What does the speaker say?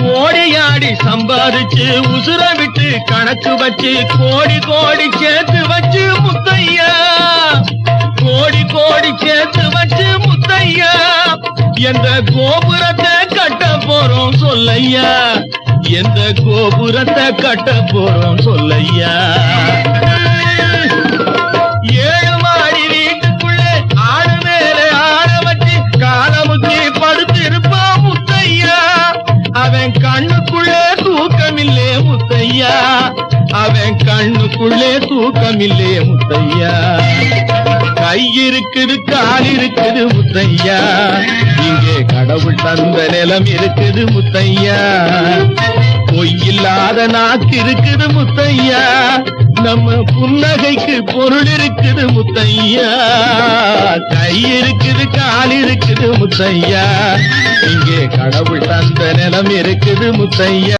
ஓடியாடி சம்பாதிச்சு உசுர விட்டு கணக்கு வச்சு கோடி கோடி சேர்த்து வச்சு முத்தையா. கோடி கோடி சேர்த்து வச்சு முத்தையா. எந்த கோபுரத்தை கட்ட போறோம் சொல்லையா. எந்த கோபுரத்தை கட்ட போறோம் சொல்லையா. கண்ணுக்குள்ளே தூக்கமில்லே முத்தையா. அவன் கண்ணுக்குள்ளே தூக்கமில்லே முத்தையா. கை இருக்குது கால் இருக்குது முத்தையா. இங்கே கடவுள் தந்த நிலம் இருக்குது முத்தையா. பொய்யில்லாத நாக்கு இருக்குது முத்தையா. நம்ம புன்னகைக்கு பொருள் இருக்குது முத்தையா. கை இருக்குது கால் இருக்குது முத்தையா. கடவுள் தந்த நிலம் இருக்குது முத்தையா.